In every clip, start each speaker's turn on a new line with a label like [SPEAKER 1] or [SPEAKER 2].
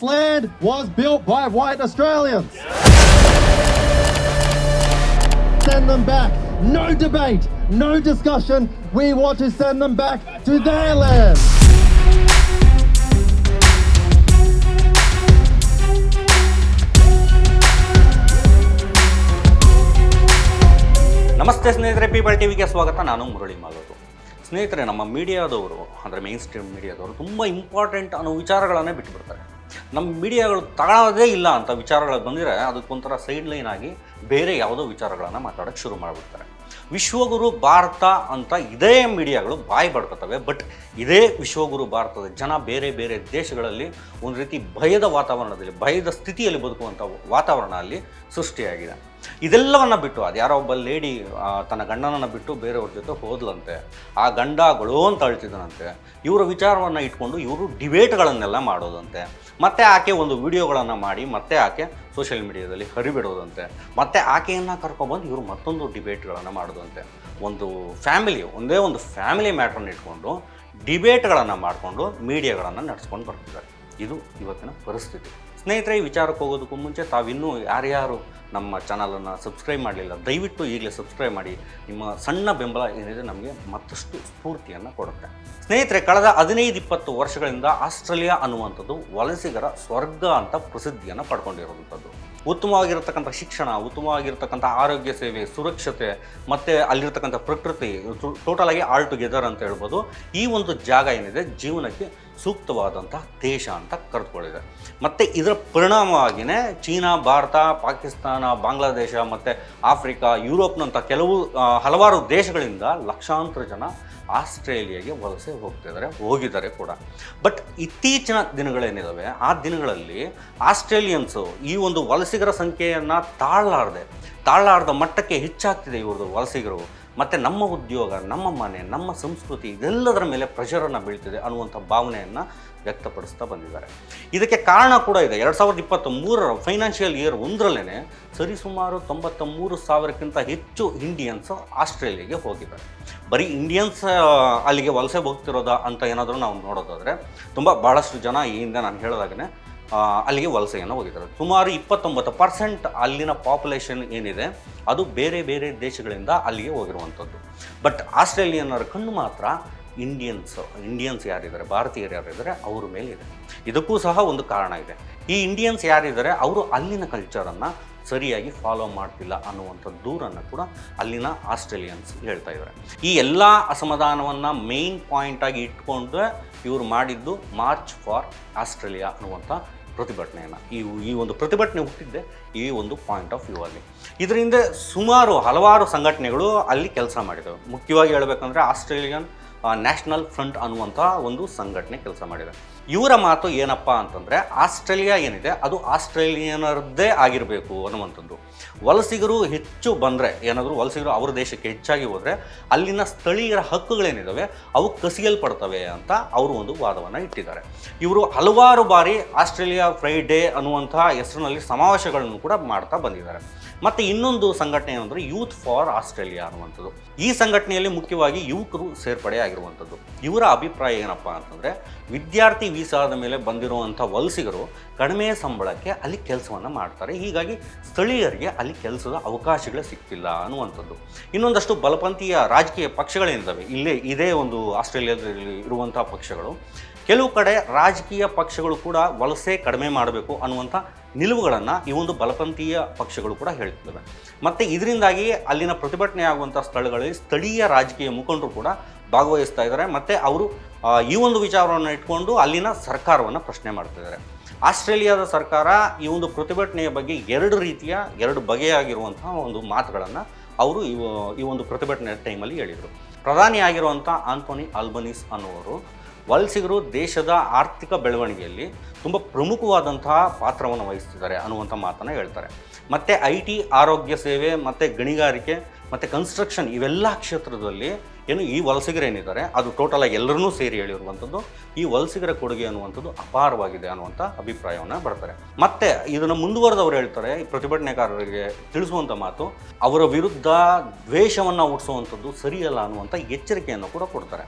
[SPEAKER 1] land was built by white Australians. Send them back. No debate, no discussion. We want to send them back to their land.
[SPEAKER 2] ನಮಸ್ತೆ ಸ್ನೇಹಿತರೆ people ಟಿವಿಗೆ ಸ್ವಾಗತ ನಾನು ಮುರಳಿ ಮಾಲೂರು ಸ್ನೇಹಿತರೆ ನಮ್ಮ ಮೀಡಿಯಾದವರು ಅಂದರೆ ಮೇನ್ ಸ್ಟ್ರೀಮ್ ಮೀಡಿಯಾದವರು ತುಂಬ ಇಂಪಾರ್ಟೆಂಟ್ ಅನ್ನೋ ವಿಚಾರಗಳನ್ನೇ ಬಿಟ್ಟುಬಿಡ್ತಾರೆ ನಮ್ಮ ಮೀಡಿಯಾಗಳು ತಗೊಳ್ಳೋದೇ ಇಲ್ಲ ಅಂತ ವಿಚಾರಗಳು ಬಂದಿದ್ರೆ ಅದಕ್ಕೊಂಥರ ಸೈಡ್ ಲೈನ್ ಆಗಿ ಬೇರೆ ಯಾವುದೋ ವಿಚಾರಗಳನ್ನು ಮಾತಾಡೋಕ್ಕೆ ಶುರು ಮಾಡಿಬಿಡ್ತಾರೆ. ವಿಶ್ವಗುರು ಭಾರತ ಅಂತ ಇದೇ ಮೀಡಿಯಾಗಳು ಬಾಯಿ ಬಡ್ಕೊತವೆ, ಬಟ್ ಇದೇ ವಿಶ್ವಗುರು ಭಾರತದ ಜನ ಬೇರೆ ಬೇರೆ ದೇಶಗಳಲ್ಲಿ ಒಂದು ರೀತಿ ಭಯದ ವಾತಾವರಣದಲ್ಲಿ, ಭಯದ ಸ್ಥಿತಿಯಲ್ಲಿ ಬದುಕುವಂಥ ವಾತಾವರಣ ಅಲ್ಲಿ ಸೃಷ್ಟಿಯಾಗಿದೆ. ಇದೆಲ್ಲವನ್ನ ಬಿಟ್ಟು, ಅದು ಯಾರೋ ಒಬ್ಬ ಲೇಡಿ ತನ್ನ ಗಂಡನನ್ನು ಬಿಟ್ಟು ಬೇರೆಯವ್ರ ಜೊತೆ ಹೋದ್ಲಂತೆ. ಆ ಗಂಡ ಗೊಳೋ ಅಂತ ಅಳ್ತಿದ್ದನಂತೆ. ಇವರ ವಿಚಾರವನ್ನು ಇಟ್ಕೊಂಡು ಇವರು ಡಿಬೇಟ್ಗಳನ್ನೆಲ್ಲ ಮಾಡೋದಂತೆ. ಮತ್ತೆ ಆಕೆ ಒಂದು ವಿಡಿಯೋಗಳನ್ನು ಮಾಡಿ, ಮತ್ತೆ ಆಕೆ ಸೋಷಿಯಲ್ ಮೀಡಿಯಾದಲ್ಲಿ ಹರಿಬಿಡೋದಂತೆ. ಮತ್ತೆ ಆಕೆಯನ್ನು ಕರ್ಕೊಬಂದು ಇವರು ಮತ್ತೊಂದು ಡಿಬೇಟ್ಗಳನ್ನು ಮಾಡೋದಂತೆ. ಒಂದು ಫ್ಯಾಮಿಲಿ ಒಂದೇ ಒಂದು ಫ್ಯಾಮಿಲಿ ಮ್ಯಾಟ್ರನ್ನ ಇಟ್ಕೊಂಡು ಡಿಬೇಟ್ಗಳನ್ನು ಮಾಡಿಕೊಂಡು ಮೀಡಿಯಾಗಳನ್ನು ನಡೆಸ್ಕೊಂಡು ಬರ್ತಿದ್ದಾರೆ. ಇದು ಇವತ್ತಿನ ಪರಿಸ್ಥಿತಿ. ಸ್ನೇಹಿತರೆ ವಿಚಾರಕ್ಕೆ ಹೋಗೋದಕ್ಕೂ ಮುಂಚೆ ತಾವಿನ್ನೂ ಯಾರ್ಯಾರು ನಮ್ಮ ಚಾನಲನ್ನು ಸಬ್ಸ್ಕ್ರೈಬ್ ಮಾಡಲಿಲ್ಲ, ದಯವಿಟ್ಟು ಈಗಲೇ ಸಬ್ಸ್ಕ್ರೈಬ್ ಮಾಡಿ. ನಿಮ್ಮ ಸಣ್ಣ ಬೆಂಬಲ ಏನಿದೆ ನಮಗೆ ಮತ್ತಷ್ಟು ಸ್ಫೂರ್ತಿಯನ್ನು ಕೊಡುತ್ತೆ. ಸ್ನೇಹಿತರೆ, ಕಳೆದ ಹದಿನೈದು ಇಪ್ಪತ್ತು ವರ್ಷಗಳಿಂದ ಆಸ್ಟ್ರೇಲಿಯಾ ಅನ್ನುವಂಥದ್ದು ವಲಸಿಗರ ಸ್ವರ್ಗ ಅಂತ ಪ್ರಸಿದ್ಧಿಯನ್ನು ಪಡ್ಕೊಂಡಿರುವಂಥದ್ದು. ಉತ್ತಮವಾಗಿರತಕ್ಕಂಥ ಶಿಕ್ಷಣ, ಉತ್ತಮವಾಗಿರ್ತಕ್ಕಂಥ ಆರೋಗ್ಯ ಸೇವೆ, ಸುರಕ್ಷತೆ, ಮತ್ತು ಅಲ್ಲಿರ್ತಕ್ಕಂಥ ಪ್ರಕೃತಿ ಟೋಟಲಾಗಿ ಆಲ್ ಟುಗೆದರ್ ಅಂತ ಹೇಳ್ಬೋದು. ಈ ಒಂದು ಜಾಗ ಏನಿದೆ, ಜೀವನಕ್ಕೆ ಸೂಕ್ತವಾದಂಥ ದೇಶ ಅಂತ ಕರೆದುಕೊಂಡಿದೆ ಮತ್ತು ಇದರ ಪರಿಣಾಮವಾಗಿಯೇ ಚೀನಾ, ಭಾರತ, ಪಾಕಿಸ್ತಾನ, ಬಾಂಗ್ಲಾದೇಶ ಮತ್ತು ಆಫ್ರಿಕಾ, ಯುರೋಪ್ನಂಥ ಕೆಲವು ಹಲವಾರು ದೇಶಗಳಿಂದ ಲಕ್ಷಾಂತರ ಜನ ಆಸ್ಟ್ರೇಲಿಯಾಗೆ ವಲಸೆ ಹೋಗ್ತಿದ್ದಾರೆ, ಹೋಗಿದ್ದಾರೆ ಕೂಡ. ಬಟ್ ಇತ್ತೀಚಿನ ದಿನಗಳೇನಿದ್ದಾವೆ ಆ ದಿನಗಳಲ್ಲಿ ಆಸ್ಟ್ರೇಲಿಯನ್ಸು ಈ ಒಂದು ವಲಸಿಗರ ಸಂಖ್ಯೆಯನ್ನು ತಾಳಲಾರದೆ, ತಾಳಲಾರದ ಮಟ್ಟಕ್ಕೆ ಹೆಚ್ಚಾಗ್ತಿದೆ ಇವ್ರದ್ದು ವಲಸಿಗರು. ಮತ್ತು ನಮ್ಮ ಉದ್ಯೋಗ ನಮ್ಮ ಮನೆ ನಮ್ಮ ಸಂಸ್ಕೃತಿ ಇದೆಲ್ಲದರ ಮೇಲೆ ಪ್ರೆಷರನ್ನು ಬೀಳ್ತಿದೆ ಅನ್ನುವಂಥ ಭಾವನೆಯನ್ನು ವ್ಯಕ್ತಪಡಿಸ್ತಾ ಬಂದಿದ್ದಾರೆ. ಇದಕ್ಕೆ ಕಾರಣ ಕೂಡ ಇದೆ. ಎರಡು ಸಾವಿರದ ಇಪ್ಪತ್ತ ಮೂರರ ಫೈನಾನ್ಷಿಯಲ್ ಇಯರ್ ಒಂದರಲ್ಲೇ ಸರಿಸುಮಾರು ತೊಂಬತ್ತ ಮೂರು ಸಾವಿರಕ್ಕಿಂತ ಹೆಚ್ಚು ಇಂಡಿಯನ್ಸ್ ಆಸ್ಟ್ರೇಲಿಯಾಗೆ ಹೋಗಿದ್ದಾರೆ. ಬರೀ ಇಂಡಿಯನ್ಸ್ ಅಲ್ಲಿಗೆ ವಲಸೆ ಹೋಗ್ತಿರೋದಾ ಅಂತ ಏನಾದರೂ ನಾವು ನೋಡೋದಾದರೆ ತುಂಬ ಭಾಳಷ್ಟು ಜನ ಈ ಹಿಂದೆ ನಾನು ಹೇಳಿದಾಗನೇ ಆ, ಅಲ್ಲಿಗೆ ವಲಸೆಯನ್ನು ಹೋಗಿದ್ದಾರೆ. ಸುಮಾರು ಇಪ್ಪತ್ತೊಂಬತ್ತು ಪರ್ಸೆಂಟ್ ಅಲ್ಲಿನ ಪಾಪ್ಯುಲೇಷನ್ ಏನಿದೆ, ಅದು ಬೇರೆ ಬೇರೆ ದೇಶಗಳಿಂದ ಅಲ್ಲಿಗೆ ಹೋಗಿರುವಂಥದ್ದು. ಬಟ್ ಆಸ್ಟ್ರೇಲಿಯನ್ನರ ಕಣ್ಣು ಮಾತ್ರ ಇಂಡಿಯನ್ಸ್ ಇಂಡಿಯನ್ಸ್ ಯಾರಿದ್ದಾರೆ, ಭಾರತೀಯರು ಯಾರಿದ್ದಾರೆ, ಅವ್ರ ಮೇಲಿದೆ. ಇದಕ್ಕೂ ಸಹ ಒಂದು ಕಾರಣ ಇದೆ. ಈ ಇಂಡಿಯನ್ಸ್ ಯಾರಿದ್ದಾರೆ, ಅವರು ಅಲ್ಲಿನ ಕಲ್ಚರನ್ನು ಸರಿಯಾಗಿ ಫಾಲೋ ಮಾಡ್ತಿಲ್ಲ ಅನ್ನುವಂಥ ದೂರನ್ನು ಕೂಡ ಅಲ್ಲಿನ ಆಸ್ಟ್ರೇಲಿಯನ್ಸ್ ಹೇಳ್ತಾ ಇದ್ದಾರೆ ಈ ಎಲ್ಲ ಅಸಮಾಧಾನವನ್ನು ಮೇನ್ ಪಾಯಿಂಟಾಗಿ ಇಟ್ಕೊಂಡು ಇವರು ಮಾಡಿದ್ದು ಮಾರ್ಚ್ ಫಾರ್ ಆಸ್ಟ್ರೇಲಿಯಾ ಅನ್ನುವಂಥ ಪ್ರತಿಭಟನೆಯನ್ನು. ಈ ಈ ಒಂದು ಪ್ರತಿಭಟನೆ ಹುಟ್ಟಿದ್ದೆ ಈ ಒಂದು ಪಾಯಿಂಟ್ ಆಫ್ ವ್ಯೂ ಅಲ್ಲಿ. ಇದರಿಂದ ಸುಮಾರು ಹಲವಾರು ಸಂಘಟನೆಗಳು ಅಲ್ಲಿ ಕೆಲಸ ಮಾಡಿದವು. ಮುಖ್ಯವಾಗಿ ಹೇಳಬೇಕಂದ್ರೆ ಆಸ್ಟ್ರೇಲಿಯನ್ ನ್ಯಾಷನಲ್ ಫ್ರಂಟ್ ಅನ್ನುವಂಥ ಒಂದು ಸಂಘಟನೆ ಕೆಲಸ ಮಾಡಿದೆ. ಇವರ ಮಾತು ಏನಪ್ಪ ಅಂತಂದರೆ ಆಸ್ಟ್ರೇಲಿಯಾ ಏನಿದೆ ಅದು ಆಸ್ಟ್ರೇಲಿಯನರದ್ದೇ ಆಗಿರಬೇಕು ಅನ್ನುವಂಥದ್ದು. ವಲಸಿಗರು ಹೆಚ್ಚು ಬಂದರೆ, ಏನಾದರೂ ವಲಸಿಗರು ಅವರ ದೇಶಕ್ಕೆ ಹೆಚ್ಚಾಗಿ ಹೋದರೆ, ಅಲ್ಲಿನ ಸ್ಥಳೀಯರ ಹಕ್ಕುಗಳೇನಿದ್ದಾವೆ ಅವು ಕಸಿಯಲ್ಪಡ್ತವೆ ಅಂತ ಅವರು ಒಂದು ವಾದವನ್ನು ಇಟ್ಟಿದ್ದಾರೆ. ಇವರು ಹಲವಾರು ಬಾರಿ ಆಸ್ಟ್ರೇಲಿಯಾ ಫ್ರೈಡೇ ಅನ್ನುವಂತಹ ಹೆಸರಿನಲ್ಲಿ ಸಮಾವೇಶಗಳನ್ನು ಕೂಡ ಮಾಡ್ತಾ ಬಂದಿದ್ದಾರೆ. ಮತ್ತು ಇನ್ನೊಂದು ಸಂಘಟನೆ ಏನಂದರೆ ಯೂತ್ ಫಾರ್ ಆಸ್ಟ್ರೇಲಿಯಾ ಅನ್ನುವಂಥದ್ದು. ಈ ಸಂಘಟನೆಯಲ್ಲಿ ಮುಖ್ಯವಾಗಿ ಯುವಕರು ಸೇರ್ಪಡೆ ಆಗಿರುವಂಥದ್ದು. ಇವರ ಅಭಿಪ್ರಾಯ ಏನಪ್ಪ ಅಂತಂದರೆ, ವಿದ್ಯಾರ್ಥಿ ವೀಸಾದ ಮೇಲೆ ಬಂದಿರುವಂಥ ವಲಸಿಗರು ಕಡಿಮೆ ಸಂಬಳಕ್ಕೆ ಅಲ್ಲಿ ಕೆಲಸವನ್ನು ಮಾಡ್ತಾರೆ. ಹೀಗಾಗಿ ಸ್ಥಳೀಯರಿಗೆ ಅಲ್ಲಿ ಕೆಲಸದ ಅವಕಾಶಗಳು ಸಿಗ್ತಿಲ್ಲ ಅನ್ನುವಂಥದ್ದು. ಇನ್ನೊಂದಷ್ಟು ಬಲಪಂಥೀಯ ರಾಜಕೀಯ ಪಕ್ಷಗಳೇನಿದ್ದಾವೆ ಇಲ್ಲೇ ಇದೇ ಒಂದು ಆಸ್ಟ್ರೇಲಿಯಾದಲ್ಲಿ ಇರುವಂಥ ಪಕ್ಷಗಳು. ಕೆಲವು ಕಡೆ ರಾಜಕೀಯ ಪಕ್ಷಗಳು ಕೂಡ ವಲಸೆ ಕಡಿಮೆ ಮಾಡಬೇಕು ಅನ್ನುವಂಥ ನಿಲುವುಗಳನ್ನು ಈ ಒಂದು ಬಲಪಂಥೀಯ ಪಕ್ಷಗಳು ಕೂಡ ಹೇಳ್ತಿದ್ದಾವೆ. ಮತ್ತು ಇದರಿಂದಾಗಿ ಅಲ್ಲಿನ ಪ್ರತಿಭಟನೆ ಆಗುವಂಥ ಸ್ಥಳಗಳಲ್ಲಿ ಸ್ಥಳೀಯ ರಾಜಕೀಯ ಮುಖಂಡರು ಕೂಡ ಭಾಗವಹಿಸ್ತಾ ಇದ್ದಾರೆ. ಮತ್ತು ಅವರು ಈ ಒಂದು ವಿಚಾರವನ್ನು ಇಟ್ಕೊಂಡು ಅಲ್ಲಿನ ಸರ್ಕಾರವನ್ನು ಪ್ರಶ್ನೆ ಮಾಡ್ತಿದ್ದಾರೆ ಆಸ್ಟ್ರೇಲಿಯಾದ ಸರ್ಕಾರ ಈ ಒಂದು ಪ್ರತಿಭಟನೆಯ ಬಗ್ಗೆ ಎರಡು ರೀತಿಯ, ಎರಡು ಬಗೆಯಾಗಿರುವಂತಹ ಒಂದು ಮಾತುಗಳನ್ನು ಅವರು ಈ ಒಂದು ಪ್ರತಿಭಟನೆ ಟೈಮಲ್ಲಿ ಹೇಳಿದರು. ಪ್ರಧಾನಿಯಾಗಿರುವಂಥ ಆಂಥೋನಿ ಆಲ್ಬನೀಸ್ ಅನ್ನುವರು ವಲಸಿಗರು ದೇಶದ ಆರ್ಥಿಕ ಬೆಳವಣಿಗೆಯಲ್ಲಿ ತುಂಬ ಪ್ರಮುಖವಾದಂತಹ ಪಾತ್ರವನ್ನು ವಹಿಸ್ತಿದ್ದಾರೆ ಅನ್ನುವಂಥ ಮಾತನ್ನು ಹೇಳ್ತಾರೆ. ಮತ್ತು ಐ ಟಿ, ಆರೋಗ್ಯ ಸೇವೆ, ಮತ್ತು ಗಣಿಗಾರಿಕೆ, ಮತ್ತು ಕನ್ಸ್ಟ್ರಕ್ಷನ್ ಇವೆಲ್ಲ ಕ್ಷೇತ್ರದಲ್ಲಿ ಏನು ಈ ವಲಸಿಗರೇನಿದ್ದಾರೆ ಅದು ಟೋಟಲ್ ಆಗಿ ಎಲ್ಲರನ್ನೂ ಸೇರಿ ಹೇಳಿರುವಂಥದ್ದು ಈ ವಲಸಿಗರ ಕೊಡುಗೆ ಅನ್ನುವಂಥದ್ದು ಅಪಾರವಾಗಿದೆ ಅನ್ನುವಂಥ ಅಭಿಪ್ರಾಯವನ್ನು ಬರ್ತಾರೆ. ಮತ್ತೆ ಇದನ್ನು ಮುಂದುವರೆದವರು ಹೇಳ್ತಾರೆ, ಈ ಪ್ರತಿಭಟನೆಕಾರರಿಗೆ ತಿಳಿಸುವಂಥ ಮಾತು, ಅವರ ವಿರುದ್ಧ ದ್ವೇಷವನ್ನು ಹುಟ್ಟಿಸುವಂಥದ್ದು ಸರಿಯಲ್ಲ ಅನ್ನುವಂಥ ಎಚ್ಚರಿಕೆಯನ್ನು ಕೂಡ ಕೊಡ್ತಾರೆ.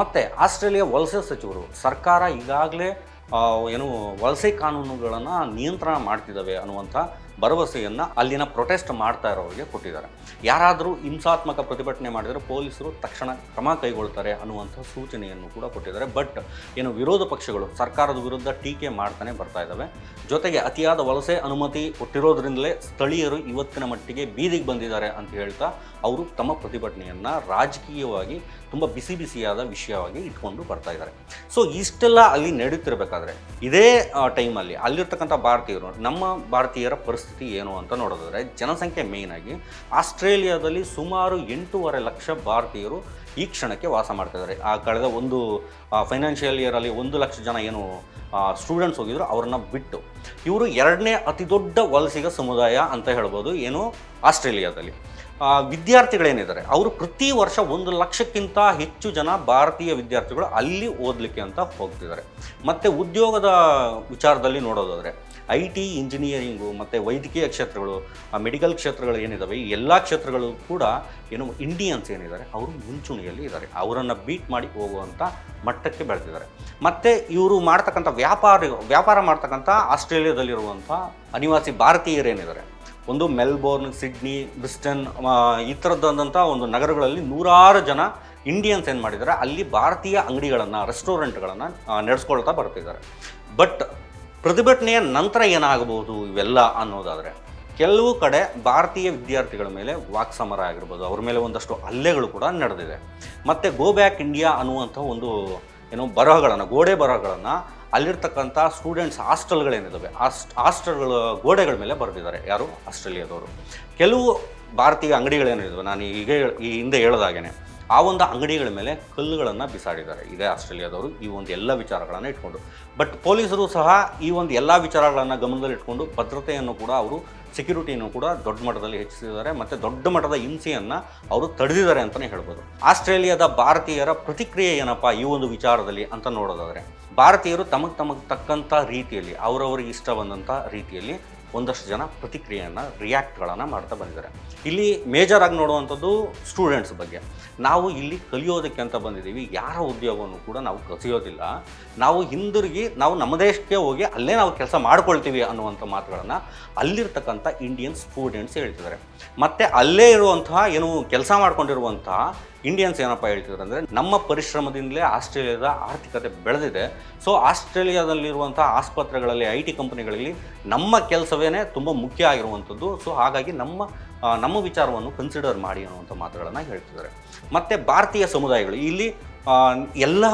[SPEAKER 2] ಮತ್ತು ಆಸ್ಟ್ರೇಲಿಯಾ ವಲಸೆ ಸಚಿವರು, ಸರ್ಕಾರ ಈಗಾಗಲೇ ಏನು ವಲಸೆ ಕಾನೂನುಗಳನ್ನು ನಿಯಂತ್ರಣ ಮಾಡ್ತಿದ್ದಾವೆ ಅನ್ನುವಂಥ ಭರವಸೆಯನ್ನು ಅಲ್ಲಿನ ಪ್ರೊಟೆಸ್ಟ್ ಮಾಡ್ತಾ ಇರೋರಿಗೆ ಕೊಟ್ಟಿದ್ದಾರೆ. ಯಾರಾದರೂ ಹಿಂಸಾತ್ಮಕ ಪ್ರತಿಭಟನೆ ಮಾಡಿದರೆ ಪೊಲೀಸರು ತಕ್ಷಣ ಕ್ರಮ ಕೈಗೊಳ್ತಾರೆ ಅನ್ನುವಂಥ ಸೂಚನೆಯನ್ನು ಕೂಡ ಕೊಟ್ಟಿದ್ದಾರೆ. ಬಟ್ ಏನು ವಿರೋಧ ಪಕ್ಷಗಳು ಸರ್ಕಾರದ ವಿರುದ್ಧ ಟೀಕೆ ಮಾಡ್ತಾನೆ ಬರ್ತಾ ಇದ್ದಾವೆ. ಜೊತೆಗೆ ಅತಿಯಾದ ವಲಸೆ ಅನುಮತಿ ಕೊಟ್ಟಿರೋದ್ರಿಂದಲೇ ಸ್ಥಳೀಯರು ಇವತ್ತಿನ ಮಟ್ಟಿಗೆ ಬೀದಿಗೆ ಬಂದಿದ್ದಾರೆ ಅಂತ ಹೇಳ್ತಾ ಅವರು ತಮ್ಮ ಪ್ರತಿಭಟನೆಯನ್ನು ರಾಜಕೀಯವಾಗಿ ತುಂಬ ಬಿಸಿ ಬಿಸಿಯಾದ ವಿಷಯವಾಗಿ ಇಟ್ಕೊಂಡು ಬರ್ತಾ ಇದ್ದಾರೆ. ಸೊ ಇಷ್ಟೆಲ್ಲ ಅಲ್ಲಿ ನಡೀತಿರ್ಬೇಕಾದ್ರೆ, ಇದೇ ಟೈಮಲ್ಲಿ ಅಲ್ಲಿರ್ತಕ್ಕಂಥ ಭಾರತೀಯರು, ನಮ್ಮ ಭಾರತೀಯರ ಪರಿಸ್ಥಿತಿ ಏನು ಅಂತ ನೋಡೋದಾದರೆ, ಜನಸಂಖ್ಯೆ ಮೇಯ್ನ್ ಆಗಿ ಆಸ್ಟ್ರೇಲಿಯಾದಲ್ಲಿ ಸುಮಾರು ಎಂಟೂವರೆ ಲಕ್ಷ ಭಾರತೀಯರು ಈ ಕ್ಷಣಕ್ಕೆ ವಾಸ ಮಾಡ್ತಾ ಇದ್ದಾರೆ. ಆ, ಕಳೆದ ಒಂದು ಫೈನಾನ್ಷಿಯಲ್ ಇಯರಲ್ಲಿ ಒಂದು ಲಕ್ಷ ಜನ ಏನು ಸ್ಟೂಡೆಂಟ್ಸ್ ಹೋಗಿದ್ರು, ಅವ್ರನ್ನ ಬಿಟ್ಟು. ಇವರು ಎರಡನೇ ಅತಿ ದೊಡ್ಡ ವಲಸಿಗ ಸಮುದಾಯ ಅಂತ ಹೇಳ್ಬೋದು, ಏನು, ಆಸ್ಟ್ರೇಲಿಯಾದಲ್ಲಿ. ವಿದ್ಯಾರ್ಥಿಗಳೇನಿದ್ದಾರೆ, ಅವರು ಪ್ರತಿ ವರ್ಷ ಒಂದು ಲಕ್ಷಕ್ಕಿಂತ ಹೆಚ್ಚು ಜನ ಭಾರತೀಯ ವಿದ್ಯಾರ್ಥಿಗಳು ಅಲ್ಲಿ ಓದಲಿಕ್ಕೆ ಅಂತ ಹೋಗ್ತಿದ್ದಾರೆ. ಮತ್ತು ಉದ್ಯೋಗದ ವಿಚಾರದಲ್ಲಿ ನೋಡೋದಾದರೆ ಐ ಟಿ ಇಂಜಿನಿಯರಿಂಗು ಮತ್ತು ವೈದ್ಯಕೀಯ ಕ್ಷೇತ್ರಗಳು ಮೆಡಿಕಲ್ ಕ್ಷೇತ್ರಗಳು ಏನಿದ್ದಾವೆ ಈ ಎಲ್ಲ ಕ್ಷೇತ್ರಗಳು ಕೂಡ ಏನು ಇಂಡಿಯನ್ಸ್ ಏನಿದ್ದಾರೆ, ಅವರು ಮುಂಚೂಣಿಯಲ್ಲಿ ಇದ್ದಾರೆ. ಅವರನ್ನು ಬೀಟ್ ಮಾಡಿ ಹೋಗುವಂಥ ಮಟ್ಟಕ್ಕೆ ಬೆಳೆದಿದ್ದಾರೆ. ಮತ್ತು ಇವರು ಮಾಡ್ತಕ್ಕಂಥ ವ್ಯಾಪಾರ ವ್ಯಾಪಾರ ಮಾಡ್ತಕ್ಕಂಥ ಆಸ್ಟ್ರೇಲಿಯಾದಲ್ಲಿರುವಂಥ ಅನಿವಾಸಿ ಭಾರತೀಯರೇನಿದ್ದಾರೆ ಒಂದು ಮೆಲ್ಬೋರ್ನ್, ಸಿಡ್ನಿ, ಬ್ರಿಸ್ಟನ್ ಈ ಥರದ್ದಾದಂಥ ಒಂದು ನಗರಗಳಲ್ಲಿ ನೂರಾರು ಜನ ಇಂಡಿಯನ್ಸ್ ಏನು ಮಾಡಿದ್ದಾರೆ, ಅಲ್ಲಿ ಭಾರತೀಯ ಅಂಗಡಿಗಳನ್ನು, ರೆಸ್ಟೋರೆಂಟ್ಗಳನ್ನು ನಡೆಸ್ಕೊಳ್ತಾ ಬರ್ತಿದ್ದಾರೆ. ಬಟ್ ಪ್ರತಿಭಟನೆಯ ನಂತರ ಏನಾಗಬಹುದು ಇವೆಲ್ಲ ಅನ್ನೋದಾದರೆ, ಕೆಲವು ಕಡೆ ಭಾರತೀಯ ವಿದ್ಯಾರ್ಥಿಗಳ ಮೇಲೆ ವಾಕ್ಸಮರ ಆಗಿರ್ಬೋದು, ಅವ್ರ ಮೇಲೆ ಒಂದಷ್ಟು ಹಲ್ಲೆಗಳು ಕೂಡ ನಡೆದಿದೆ. ಮತ್ತು ಗೋ ಬ್ಯಾಕ್ ಇಂಡಿಯಾ ಅನ್ನುವಂಥ ಒಂದು, ಏನು ಬರಹಗಳನ್ನು, ಗೋಡೆ ಬರಹಗಳನ್ನು ಅಲ್ಲಿರ್ತಕ್ಕಂಥ ಸ್ಟೂಡೆಂಟ್ಸ್ ಹಾಸ್ಟೆಲ್ಗಳೇನಿದ್ದಾವೆ ಹಾಸ್ಟ್ ಹಾಸ್ಟೆಲ್ಗಳ ಗೋಡೆಗಳ ಮೇಲೆ ಬರೆದಿದ್ದಾರೆ. ಯಾರು? ಆಸ್ಟ್ರೇಲಿಯಾದವರು ಕೆಲವು ಭಾರತೀಯ ಅಂಗಡಿಗಳೇನಿದ್ದಾವೆ ನಾನು ಈಗ ಈ ಹಿಂದೆ ಹೇಳ್ದಾಗೇನೆ. ಆ ಒಂದು ಅಂಗಡಿಗಳ ಮೇಲೆ ಕಲ್ಲುಗಳನ್ನು ಬಿಸಾಡಿದ್ದಾರೆ. ಇದೇ ಆಸ್ಟ್ರೇಲಿಯಾದವರು ಈ ಒಂದು ಎಲ್ಲ ವಿಚಾರಗಳನ್ನು ಇಟ್ಕೊಂಡು. ಬಟ್ ಪೊಲೀಸರು ಸಹ ಈ ಒಂದು ಎಲ್ಲ ವಿಚಾರಗಳನ್ನು ಗಮನದಲ್ಲಿಟ್ಕೊಂಡು ಭದ್ರತೆಯನ್ನು ಕೂಡ ಅವರು ಸೆಕ್ಯೂರಿಟಿಯನ್ನು ಕೂಡ ದೊಡ್ಡ ಮಟ್ಟದಲ್ಲಿ ಹೆಚ್ಚಿಸಿದ್ದಾರೆ ಮತ್ತು ದೊಡ್ಡ ಮಟ್ಟದ ಹಿಂಸೆಯನ್ನು ಅವರು ತಡೆದಿದ್ದಾರೆ ಅಂತಲೇ ಹೇಳ್ಬೋದು. ಆಸ್ಟ್ರೇಲಿಯಾದ ಭಾರತೀಯರ ಪ್ರತಿಕ್ರಿಯೆ ಏನಪ್ಪ ಈ ಒಂದು ವಿಚಾರದಲ್ಲಿ ಅಂತ ನೋಡೋದಾದರೆ, ಭಾರತೀಯರು ತಮಗೆ ತಮಗೆ ತಕ್ಕಂಥ ರೀತಿಯಲ್ಲಿ ಅವರವರಿಗೆ ಇಷ್ಟ ಬಂದಂಥ ರೀತಿಯಲ್ಲಿ ಒಂದಷ್ಟು ಜನ ಪ್ರತಿಕ್ರಿಯೆಯನ್ನು ರಿಯಾಕ್ಟ್ಗಳನ್ನು ಮಾಡ್ತಾ ಬಂದಿದ್ದಾರೆ. ಇಲ್ಲಿ ಮೇಜರ್ ಆಗಿ ನೋಡುವಂಥದ್ದು ಸ್ಟೂಡೆಂಟ್ಸ್ ಬಗ್ಗೆ. ನಾವು ಇಲ್ಲಿ ಕಲಿಯೋದಕ್ಕೆ ಅಂತ ಬಂದಿದ್ದೀವಿ. ಯಾರ ಉದ್ಯೋಗವನ್ನು ಕೂಡ ನಾವು ಕಸಿಯೋದಿಲ್ಲ. ನಾವು ಹಿಂದಿರುಗಿ, ನಾವು ನಮ್ಮ ದೇಶಕ್ಕೆ ಹೋಗಿ ಅಲ್ಲೇ ನಾವು ಕೆಲಸ ಮಾಡ್ಕೊಳ್ತೀವಿ ಅನ್ನುವಂಥ ಮಾತುಗಳನ್ನು ಅಲ್ಲಿರ್ತಕ್ಕಂಥ ಇಂಡಿಯನ್ ಸ್ಟೂಡೆಂಟ್ಸ್ ಹೇಳ್ತಿದ್ದಾರೆ. ಮತ್ತು ಅಲ್ಲೇ ಇರುವಂತಹ, ಏನು ಕೆಲಸ ಮಾಡ್ಕೊಂಡಿರುವಂತಹ ಇಂಡಿಯನ್ಸ್ ಏನಪ್ಪ ಹೇಳ್ತಿದ್ರು ಅಂದರೆ ನಮ್ಮ ಪರಿಶ್ರಮದಿಂದಲೇ ಆಸ್ಟ್ರೇಲಿಯಾದ ಆರ್ಥಿಕತೆ ಬೆಳೆದಿದೆ. ಸೊ ಆಸ್ಟ್ರೇಲಿಯಾದಲ್ಲಿರುವಂಥ ಆಸ್ಪತ್ರೆಗಳಲ್ಲಿ ಐ ಟಿ ಕಂಪನಿಗಳಲ್ಲಿ ನಮ್ಮ ಕೆಲಸವೇ ತುಂಬ ಮುಖ್ಯ ಆಗಿರುವಂಥದ್ದು. ಸೊ ಹಾಗಾಗಿ ನಮ್ಮ ನಮ್ಮ ವಿಚಾರವನ್ನು ಕನ್ಸಿಡರ್ ಮಾಡಿ ಅನ್ನುವಂಥ ಮಾತುಗಳನ್ನು ಹೇಳ್ತಿದ್ದಾರೆ. ಮತ್ತು ಭಾರತೀಯ ಸಮುದಾಯಗಳು, ಇಲ್ಲಿ ಎಲ್ಲ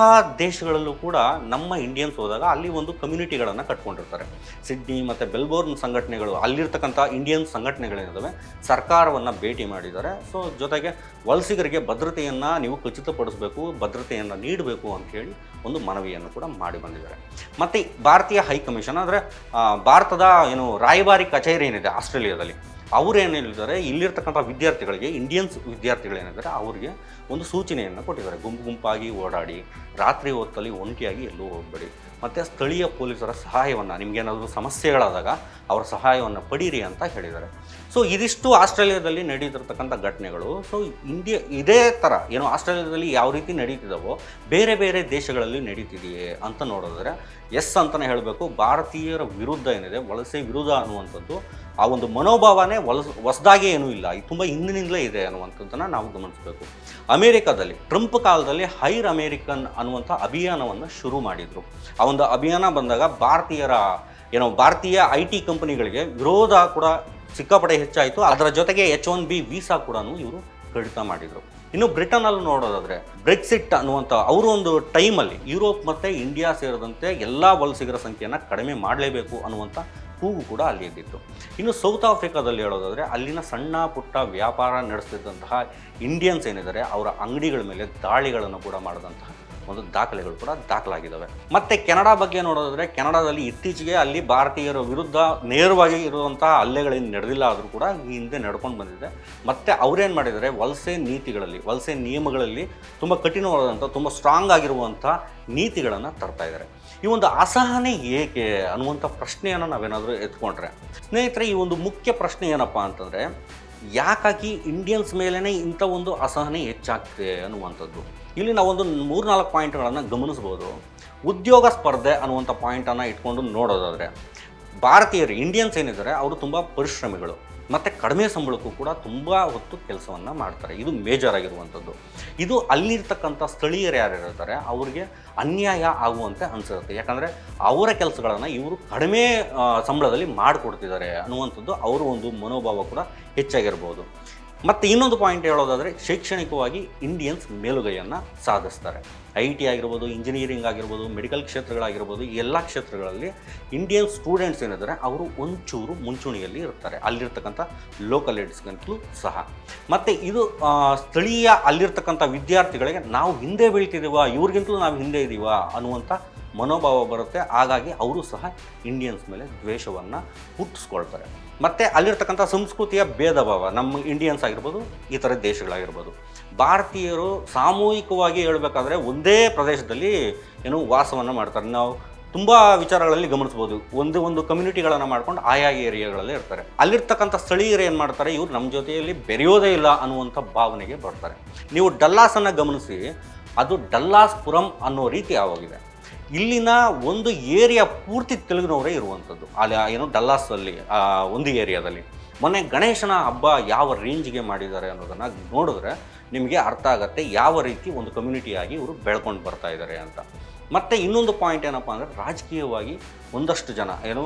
[SPEAKER 2] ದೇಶಗಳಲ್ಲೂ ಕೂಡ ನಮ್ಮ ಇಂಡಿಯನ್ಸ್ ಹೋದಾಗ ಅಲ್ಲಿ ಒಂದು ಕಮ್ಯುನಿಟಿಗಳನ್ನು ಕಟ್ಕೊಂಡಿರ್ತಾರೆ. ಸಿಡ್ನಿ ಮತ್ತು ಬೆಲ್ಬೋರ್ನ್ ಸಂಘಟನೆಗಳು, ಅಲ್ಲಿರ್ತಕ್ಕಂಥ ಇಂಡಿಯನ್ ಸಂಘಟನೆಗಳೇನಿದ್ದಾವೆ ಸರ್ಕಾರವನ್ನು ಭೇಟಿ ಮಾಡಿದ್ದಾರೆ. ಸೊ ಜೊತೆಗೆ ವಲಸಿಗರಿಗೆ ಭದ್ರತೆಯನ್ನು ನೀವು ಖಚಿತಪಡಿಸಬೇಕು, ಭದ್ರತೆಯನ್ನು ನೀಡಬೇಕು ಅಂಥೇಳಿ ಒಂದು ಮನವಿಯನ್ನು ಕೂಡ ಮಾಡಿ ಬಂದಿದ್ದಾರೆ. ಮತ್ತು ಭಾರತೀಯ ಹೈಕಮಿಷನ್ ಅಂದರೆ ಭಾರತದ ಏನು ರಾಯಭಾರಿ ಕಚೇರಿ ಏನಿದೆ ಆಸ್ಟ್ರೇಲಿಯಾದಲ್ಲಿ ಅವ್ರು ಏನು ಹೇಳಿದ್ದಾರೆ ಇಲ್ಲಿರ್ತಕ್ಕಂಥ ವಿದ್ಯಾರ್ಥಿಗಳಿಗೆ ಇಂಡಿಯನ್ಸ್ ವಿದ್ಯಾರ್ಥಿಗಳೇನಿದ್ದಾರೆ, ಅವರಿಗೆ ಒಂದು ಸೂಚನೆಯನ್ನು ಕೊಟ್ಟಿದ್ದಾರೆ. ಗುಂಪು ಗುಂಪಾಗಿ ಓಡಾಡಿ, ರಾತ್ರಿ ಹೊತ್ತಲ್ಲಿ ಒಂಟಿಯಾಗಿ ಎಲ್ಲೂ ಹೋಗಬೇಡಿ. ಮತ್ತು ಸ್ಥಳೀಯ ಪೊಲೀಸರ ಸಹಾಯವನ್ನು, ನಿಮಗೇನಾದರೂ ಸಮಸ್ಯೆಗಳಾದಾಗ, ಅವರ ಸಹಾಯವನ್ನು ಪಡೀರಿ ಅಂತ ಹೇಳಿದ್ದಾರೆ. ಸೊ ಇದಿಷ್ಟು ಆಸ್ಟ್ರೇಲಿಯಾದಲ್ಲಿ ನಡೀತಿರ್ತಕ್ಕಂಥ ಘಟನೆಗಳು. ಸೊ ಇಂಡಿಯಾ, ಇದೇ ಥರ ಏನು ಆಸ್ಟ್ರೇಲಿಯಾದಲ್ಲಿ ಯಾವ ರೀತಿ ನಡೀತಿದ್ದಾವೋ ಬೇರೆ ಬೇರೆ ದೇಶಗಳಲ್ಲಿ ನಡೀತಿದೆಯೇ ಅಂತ ನೋಡಿದ್ರೆ ಎಸ್ ಅಂತಲೇ ಹೇಳಬೇಕು. ಭಾರತೀಯರ ವಿರುದ್ಧ ಏನಿದೆ, ವಲಸೆ ವಿರುದ್ಧ ಅನ್ನುವಂಥದ್ದು, ಆ ಒಂದು ಮನೋಭಾವನೆ ವಲಸ ಹೊಸದಾಗಿ ಏನೂ ಇಲ್ಲ. ಇದು ತುಂಬ ಹಿಂದಿನಿಂದಲೇ ಇದೆ ಅನ್ನುವಂಥದ್ದನ್ನು ನಾವು ಗಮನಿಸಬೇಕು. ಅಮೇರಿಕಾದಲ್ಲಿ, ಟ್ರಂಪ್ ಕಾಲದಲ್ಲಿ ಹೈರ್ ಅಮೇರಿಕನ್ ಅನ್ನುವಂಥ ಅಭಿಯಾನವನ್ನು ಶುರು ಮಾಡಿದರು. ಆ ಒಂದು ಅಭಿಯಾನ ಬಂದಾಗ ಭಾರತೀಯರ, ಏನೋ ಭಾರತೀಯ ಐ ಟಿ ಕಂಪನಿಗಳಿಗೆ ವಿರೋಧ ಕೂಡ ಸಿಕ್ಕಾಪಟ್ಟೆ ಹೆಚ್ಚಾಯಿತು. ಅದರ ಜೊತೆಗೆ ಎಚ್ ಒನ್ ಬಿ ವೀಸಾ ಕೂಡ ಇವರು ಕಡಿತ ಮಾಡಿದರು. ಇನ್ನು ಬ್ರಿಟನಲ್ಲಿ ನೋಡೋದಾದರೆ ಬ್ರೆಕ್ಸಿಟ್ ಅನ್ನುವಂಥ ಅವರು ಒಂದು ಟೈಮಲ್ಲಿ ಯುರೋಪ್ ಮತ್ತು ಇಂಡಿಯಾ ಸೇರಿದಂತೆ ಎಲ್ಲ ವಲಸಿಗರ ಸಂಖ್ಯೆಯನ್ನು ಕಡಿಮೆ ಮಾಡಲೇಬೇಕು ಅನ್ನುವಂಥ ಕೂಗು ಕೂಡ ಅಲ್ಲಿ ಎದ್ದಿತ್ತು ಇನ್ನು ಸೌತ್ ಆಫ್ರಿಕಾದಲ್ಲಿ ಹೇಳೋದಾದರೆ ಅಲ್ಲಿನ ಸಣ್ಣ ಪುಟ್ಟ ವ್ಯಾಪಾರ ನಡೆಸ್ತಿದ್ದಂತಹ ಇಂಡಿಯನ್ಸ್ ಏನಿದ್ದಾರೆ, ಅವರ ಅಂಗಡಿಗಳ ಮೇಲೆ ದಾಳಿಗಳನ್ನು ಕೂಡ ಮಾಡಿದಂತಹ ಒಂದು ದಾಖಲೆಗಳು ಕೂಡ ದಾಖಲಾಗಿದ್ದಾವೆ ಮತ್ತೆ ಕೆನಡಾ ಬಗ್ಗೆ ನೋಡೋದಾದ್ರೆ, ಕೆನಡಾದಲ್ಲಿ ಇತ್ತೀಚೆಗೆ ಅಲ್ಲಿ ಭಾರತೀಯರ ವಿರುದ್ಧ ನೇರವಾಗಿ ಇರುವಂತಹ ಹಲ್ಲೆಗಳೇನು ನಡೆದಿಲ್ಲ ಆದರೂ ಕೂಡ ಈ ಹಿಂದೆ ನಡ್ಕೊಂಡು ಬಂದಿದೆ. ಮತ್ತೆ ಅವರೇನು ಮಾಡಿದ್ದಾರೆ, ವಲಸೆ ನೀತಿಗಳಲ್ಲಿ, ವಲಸೆ ನಿಯಮಗಳಲ್ಲಿ ತುಂಬ ಕಠಿಣವಾದಂಥ, ತುಂಬ ಸ್ಟ್ರಾಂಗ್ ಆಗಿರುವಂಥ ನೀತಿಗಳನ್ನು ತರ್ತಾ ಇದ್ದಾರೆ. ಈ ಒಂದು ಅಸಹನೆ ಏಕೆ ಅನ್ನುವಂಥ ಪ್ರಶ್ನೆಯನ್ನು ನಾವೇನಾದರೂ ಎತ್ಕೊಂಡ್ರೆ. ಸ್ನೇಹಿತರೆ, ಈ ಒಂದು ಮುಖ್ಯ ಪ್ರಶ್ನೆ ಏನಪ್ಪ ಅಂತಂದರೆ, ಯಾಕಾಗಿ ಇಂಡಿಯನ್ಸ್ ಮೇಲೇ ಇಂಥ ಒಂದು ಅಸಹನೆ ಹೆಚ್ಚಾಗ್ತಿದೆ ಅನ್ನುವಂಥದ್ದು? ಇಲ್ಲಿ ನಾವೊಂದು ಮೂರ್ನಾಲ್ಕು ಪಾಯಿಂಟ್ಗಳನ್ನು ಗಮನಿಸ್ಬೋದು ಉದ್ಯೋಗ ಸ್ಪರ್ಧೆ ಅನ್ನುವಂಥ ಪಾಯಿಂಟನ್ನು ಇಟ್ಕೊಂಡು ನೋಡೋದಾದರೆ, ಭಾರತೀಯರು, ಇಂಡಿಯನ್ಸ್ ಏನಿದ್ದಾರೆ, ಅವರು ತುಂಬ ಪರಿಶ್ರಮಿಗಳು, ಮತ್ತು ಕಡಿಮೆ ಸಂಬಳಕ್ಕೂ ಕೂಡ ತುಂಬ ಹೊತ್ತು ಕೆಲಸವನ್ನು ಮಾಡ್ತಾರೆ. ಇದು ಮೇಜರ್ ಆಗಿರುವಂಥದ್ದು. ಇದು ಅಲ್ಲಿರ್ತಕ್ಕಂಥ ಸ್ಥಳೀಯರು ಯಾರು ಇರ್ತಾರೆ, ಅವ್ರಿಗೆ ಅನ್ಯಾಯ ಆಗುವಂತೆ ಅನಿಸುತ್ತೆ. ಯಾಕಂದರೆ ಅವರ ಕೆಲಸಗಳನ್ನು ಇವರು ಕಡಿಮೆ ಸಂಬಳದಲ್ಲಿ ಮಾಡಿಕೊಡ್ತಿದ್ದಾರೆ ಅನ್ನುವಂಥದ್ದು ಅವರ ಒಂದು ಮನೋಭಾವ ಕೂಡ ಹೆಚ್ಚಾಗಿರ್ಬೋದು. ಮತ್ತು ಇನ್ನೊಂದು ಪಾಯಿಂಟ್ ಹೇಳೋದಾದರೆ ಶೈಕ್ಷಣಿಕವಾಗಿ ಇಂಡಿಯನ್ಸ್ ಮೇಲುಗೈಯನ್ನು ಸಾಧಿಸ್ತಾರೆ. ಐ ಟಿ ಆಗಿರ್ಬೋದು ಇಂಜಿನಿಯರಿಂಗ್ ಆಗಿರ್ಬೋದು ಮೆಡಿಕಲ್ ಕ್ಷೇತ್ರಗಳಾಗಿರ್ಬೋದು ಎಲ್ಲ ಕ್ಷೇತ್ರಗಳಲ್ಲಿ ಇಂಡಿಯನ್ ಸ್ಟೂಡೆಂಟ್ಸ್ ಏನಿದ್ದಾರೆ, ಅವರು ಒಂಚೂರು ಮುಂಚೂಣಿಯಲ್ಲಿ ಇರ್ತಾರೆ. ಅಲ್ಲಿರ್ತಕ್ಕಂಥ ಲೋಕಲ್ ಎಡ್ಸ್ಗಂತಲೂ ಸಹ. ಮತ್ತು ಇದು ಸ್ಥಳೀಯ ಅಲ್ಲಿರ್ತಕ್ಕಂಥ ವಿದ್ಯಾರ್ಥಿಗಳಿಗೆ ನಾವು ಹಿಂದೆ ಬೀಳ್ತಿದ್ದೀವ ಇವ್ರಿಗಿಂತಲೂ ನಾವು ಹಿಂದೆ ಇದ್ದೀವ ಅನ್ನುವಂಥ ಮನೋಭಾವ ಬರುತ್ತೆ. ಹಾಗಾಗಿ ಅವರು ಸಹ ಇಂಡಿಯನ್ಸ್ ಮೇಲೆ ದ್ವೇಷವನ್ನು ಹುಟ್ಟಿಸ್ಕೊಳ್ತಾರೆ. ಮತ್ತು ಅಲ್ಲಿರ್ತಕ್ಕಂಥ ಸಂಸ್ಕೃತಿಯ ಭೇದ ಭಾವ ನಮ್ಮ ಇಂಡಿಯನ್ಸ್ ಆಗಿರ್ಬೋದು ಇತರ ದೇಶಗಳಾಗಿರ್ಬೋದು. ಭಾರತೀಯರು ಸಾಮೂಹಿಕವಾಗಿ ಹೇಳಬೇಕಾದ್ರೆ ಒಂದೇ ಪ್ರದೇಶದಲ್ಲಿ ಏನು ವಾಸವನ್ನು ಮಾಡ್ತಾರೆ. ನಾವು ತುಂಬ ವಿಚಾರಗಳಲ್ಲಿ ಗಮನಿಸ್ಬೋದು. ಒಂದು ಒಂದು ಕಮ್ಯುನಿಟಿಗಳನ್ನು ಮಾಡ್ಕೊಂಡು ಆಯಾ ಏರಿಯಾಗಳಲ್ಲಿ ಇರ್ತಾರೆ. ಅಲ್ಲಿರ್ತಕ್ಕಂಥ ಸ್ಥಳೀಯರು ಏನು ಮಾಡ್ತಾರೆ? ಇವ್ರು ನಮ್ಮ ಜೊತೆಯಲ್ಲಿ ಬೆರೆಯೋದೇ ಇಲ್ಲ ಅನ್ನುವಂಥ ಭಾವನೆಗೆ ಬರ್ತಾರೆ. ನೀವು ಡಲ್ಲಾಸನ್ನು ಗಮನಿಸಿ, ಅದು ಡಲ್ಲಾಸ್ಪುರಂ ಅನ್ನೋ ರೀತಿ ಆಗೋಗಿದೆ. ಇಲ್ಲಿನ ಒಂದು ಏರಿಯಾ ಪೂರ್ತಿ ತೆಲುಗಿನವರೇ ಇರುವಂಥದ್ದು. ಅಲ್ಲಿ ಏನು ಡಲ್ಲಾಸಲ್ಲಿ ಒಂದು ಏರಿಯಾದಲ್ಲಿ. ಮೊನ್ನೆ ಗಣೇಶನ ಹಬ್ಬ ಯಾವ ರೇಂಜ್ಗೆ ಮಾಡಿದ್ದಾರೆ ಅನ್ನೋದನ್ನು ನೋಡಿದ್ರೆ ನಿಮಗೆ ಅರ್ಥ ಆಗುತ್ತೆ ಯಾವ ರೀತಿ ಒಂದು ಕಮ್ಯುನಿಟಿಯಾಗಿ ಇವರು ಬೆಳ್ಕೊಂಡು ಬರ್ತಾ ಇದ್ದಾರೆ ಅಂತ. ಮತ್ತು ಇನ್ನೊಂದು ಪಾಯಿಂಟ್ ಏನಪ್ಪ ಅಂದರೆ ರಾಜಕೀಯವಾಗಿ ಒಂದಷ್ಟು ಜನ, ಏನು,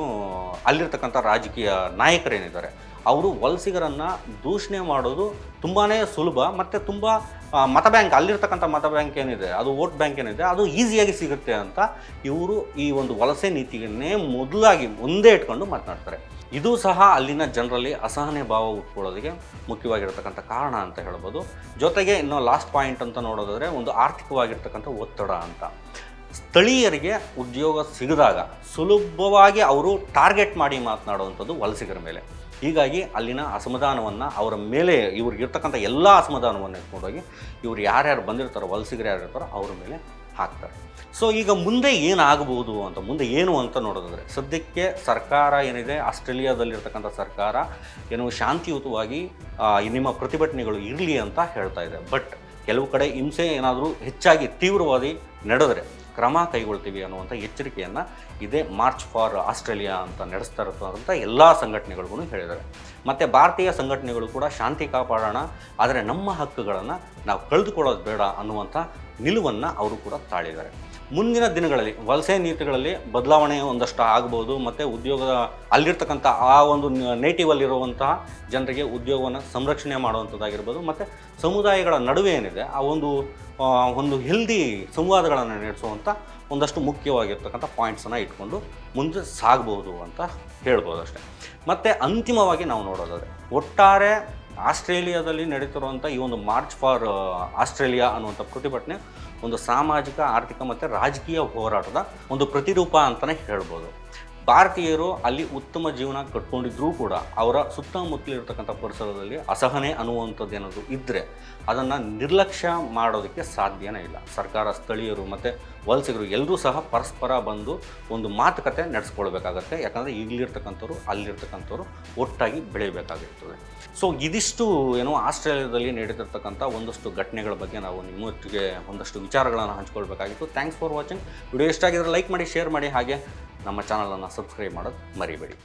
[SPEAKER 2] ಅಲ್ಲಿರ್ತಕ್ಕಂಥ ರಾಜಕೀಯ ನಾಯಕರೇನಿದ್ದಾರೆ, ಅವರು ವಲಸಿಗರನ್ನು ದೂಷಣೆ ಮಾಡೋದು ತುಂಬಾ ಸುಲಭ, ಮತ್ತು ತುಂಬ ಮತ ಬ್ಯಾಂಕ್, ಅಲ್ಲಿರ್ತಕ್ಕಂಥ ಮತ ಬ್ಯಾಂಕ್ ಏನಿದೆ, ಅದು ವೋಟ್ ಬ್ಯಾಂಕ್ ಏನಿದೆ, ಅದು ಈಸಿಯಾಗಿ ಸಿಗುತ್ತೆ ಅಂತ ಇವರು ಈ ಒಂದು ವಲಸೆ ನೀತಿಯನ್ನೇ ಮೊದಲಾಗಿ ಮುಂದೆ ಇಟ್ಕೊಂಡು ಮಾತನಾಡ್ತಾರೆ. ಇದು ಸಹ ಅಲ್ಲಿನ ಜನರಲ್ಲಿ ಅಸಹನೆ ಭಾವ ಉಟ್ಕೊಳ್ಳೋದಕ್ಕೆ ಮುಖ್ಯವಾಗಿರ್ತಕ್ಕಂಥ ಕಾರಣ ಅಂತ ಹೇಳ್ಬೋದು. ಜೊತೆಗೆ ಇನ್ನು ಲಾಸ್ಟ್ ಪಾಯಿಂಟ್ ಅಂತ ನೋಡೋದಾದರೆ ಒಂದು ಆರ್ಥಿಕವಾಗಿರ್ತಕ್ಕಂಥ ಒತ್ತಡ ಅಂತ. ಸ್ಥಳೀಯರಿಗೆ ಉದ್ಯೋಗ ಸಿಗದಾಗ ಸುಲಭವಾಗಿ ಅವರು ಟಾರ್ಗೆಟ್ ಮಾಡಿ ಮಾತನಾಡುವಂಥದ್ದು ವಲಸಿಗರ ಮೇಲೆ. ಹೀಗಾಗಿ ಅಲ್ಲಿನ ಅಸಮಾಧಾನವನ್ನು ಅವರ ಮೇಲೆ ಇವ್ರಿಗಿರ್ತಕ್ಕಂಥ ಎಲ್ಲ ಅಸಮಾಧಾನವನ್ನು ಇಟ್ಕೊಂಡೋಗಿ ಇವ್ರು ಯಾರ್ಯಾರು ಬಂದಿರ್ತಾರೋ, ವಲಸಿಗರು ಯಾರು ಇರ್ತಾರೋ ಅವ್ರ ಮೇಲೆ ಹಾಕ್ತಾರೆ. ಸೊ ಈಗ ಮುಂದೆ ಏನಾಗಬಹುದು ಅಂತ, ಮುಂದೆ ಏನು ಅಂತ ನೋಡೋದಾದರೆ, ಸದ್ಯಕ್ಕೆ ಸರ್ಕಾರ ಏನಿದೆ, ಆಸ್ಟ್ರೇಲಿಯಾದಲ್ಲಿರ್ತಕ್ಕಂಥ ಸರ್ಕಾರ ಏನು ಶಾಂತಿಯುತವಾಗಿ ನಿಮ್ಮ ಪ್ರತಿಭಟನೆಗಳು ಇರಲಿ ಅಂತ ಹೇಳ್ತಾ ಇದೆ. ಬಟ್ ಕೆಲವು ಕಡೆ ಹಿಂಸೆ ಏನಾದರೂ ಹೆಚ್ಚಾಗಿ ತೀವ್ರವಾಗಿ ನಡೆದರೆ ಕ್ರಮ ಕೈಗೊಳ್ತೀವಿ ಅನ್ನುವಂಥ ಎಚ್ಚರಿಕೆಯನ್ನು ಇದೇ ಮಾರ್ಚ್ ಫಾರ್ ಆಸ್ಟ್ರೇಲಿಯಾ ಅಂತ ನಡೆಸ್ತಾ ಇರ್ತಕ್ಕಂಥ ಎಲ್ಲ ಸಂಘಟನೆಗಳಿಗೂ ಹೇಳಿದ್ದಾರೆ. ಮತ್ತು ಭಾರತೀಯ ಸಂಘಟನೆಗಳು ಕೂಡ ಶಾಂತಿ ಕಾಪಾಡೋಣ, ಆದರೆ ನಮ್ಮ ಹಕ್ಕುಗಳನ್ನು ನಾವು ಕಳೆದುಕೊಳ್ಳೋದು ಬೇಡ ಅನ್ನುವಂಥ ನಿಲುವನ್ನು ಅವರು ಕೂಡ ತಾಳಿದ್ದಾರೆ. ಮುಂದಿನ ದಿನಗಳಲ್ಲಿ ವಲಸೆ ನೀತಿಗಳಲ್ಲಿ ಬದಲಾವಣೆ ಒಂದಷ್ಟು ಆಗ್ಬೋದು ಮತ್ತು ಉದ್ಯೋಗದ ಅಲ್ಲಿರ್ತಕ್ಕಂಥ ಆ ಒಂದು ನೇಟಿವಲ್ಲಿರುವಂತಹ ಜನರಿಗೆ ಉದ್ಯೋಗವನ್ನು ಸಂರಕ್ಷಣೆ ಮಾಡುವಂಥದ್ದಾಗಿರ್ಬೋದು ಮತ್ತು ಸಮುದಾಯಗಳ ನಡುವೆ ಏನಿದೆ, ಆ ಒಂದು ಒಂದು ಹೆಲ್ದಿ ಸಂವಾದಗಳನ್ನು ನಡೆಸುವಂಥ ಒಂದಷ್ಟು ಮುಖ್ಯವಾಗಿರ್ತಕ್ಕಂಥ ಪಾಯಿಂಟ್ಸನ್ನು ಇಟ್ಕೊಂಡು ಮುಂದೆ ಸಾಗ್ಬೋದು ಅಂತ ಹೇಳ್ಬೋದು ಅಷ್ಟೇ. ಮತ್ತು ಅಂತಿಮವಾಗಿ ನಾವು ನೋಡೋದಾದರೆ, ಒಟ್ಟಾರೆ ಆಸ್ಟ್ರೇಲಿಯಾದಲ್ಲಿ ನಡೀತಿರುವಂಥ ಈ ಒಂದು ಮಾರ್ಚ್ ಫಾರ್ ಆಸ್ಟ್ರೇಲಿಯಾ ಅನ್ನುವಂಥ ಪ್ರತಿಭಟನೆ ಒಂದು ಸಾಮಾಜಿಕ ಆರ್ಥಿಕ ಮತ್ತು ರಾಜಕೀಯ ಹೋರಾಟದ ಒಂದು ಪ್ರತಿರೂಪ ಅಂತಲೇ ಹೇಳ್ಬೋದು. ಭಾರತೀಯರು ಅಲ್ಲಿ ಉತ್ತಮ ಜೀವನ ಕಟ್ಕೊಂಡಿದ್ರೂ ಕೂಡ ಅವರ ಸುತ್ತಮುತ್ತಲಿರ್ತಕ್ಕಂಥ ಪರಿಸರದಲ್ಲಿ ಅಸಹನೆ ಅನ್ನುವಂಥದ್ದು ಏನಾದರೂ ಇದ್ದರೆ ಅದನ್ನು ನಿರ್ಲಕ್ಷ್ಯ ಮಾಡೋದಕ್ಕೆ ಸಾಧ್ಯನೇ ಇಲ್ಲ. ಸರ್ಕಾರ, ಸ್ಥಳೀಯರು ಮತ್ತು ವಲಸಿಗರು ಎಲ್ಲರೂ ಸಹ ಪರಸ್ಪರ ಬಂದು ಒಂದು ಮಾತುಕತೆ ನಡೆಸ್ಕೊಳ್ಬೇಕಾಗತ್ತೆ. ಯಾಕಂದರೆ ಇಲ್ಲಿರ್ತಕ್ಕಂಥವ್ರು ಅಲ್ಲಿರ್ತಕ್ಕಂಥವ್ರು ಒಟ್ಟಾಗಿ ಬೆಳೆಯಬೇಕಾಗಿರ್ತದೆ. ಸೊ ಇದಿಷ್ಟು ಏನೋ ಆಸ್ಟ್ರೇಲಿಯಾದಲ್ಲಿ ನಡೀತಿರ್ತಕ್ಕಂಥ ಒಂದಷ್ಟು ಘಟನೆಗಳ ಬಗ್ಗೆ ನಾವು ನಿಮ್ಮೊಟ್ಟಿಗೆ ಒಂದಷ್ಟು ವಿಚಾರಗಳನ್ನು ಹಂಚ್ಕೊಳ್ಬೇಕಾಗಿತ್ತು. ಥ್ಯಾಂಕ್ಸ್ ಫಾರ್ ವಾಚಿಂಗ್ ವಿಡಿಯೋ ಇಷ್ಟ ಆಗಿದ್ರೆ ಲೈಕ್ ಮಾಡಿ ಶೇರ್ ಮಾಡಿ, ಹಾಗೆ ನಮ್ಮ ಚಾನಲನ್ನು ಸಬ್ಸ್ಕ್ರೈಬ್ ಮಾಡೋದು ಮರಿಬೇಡಿ.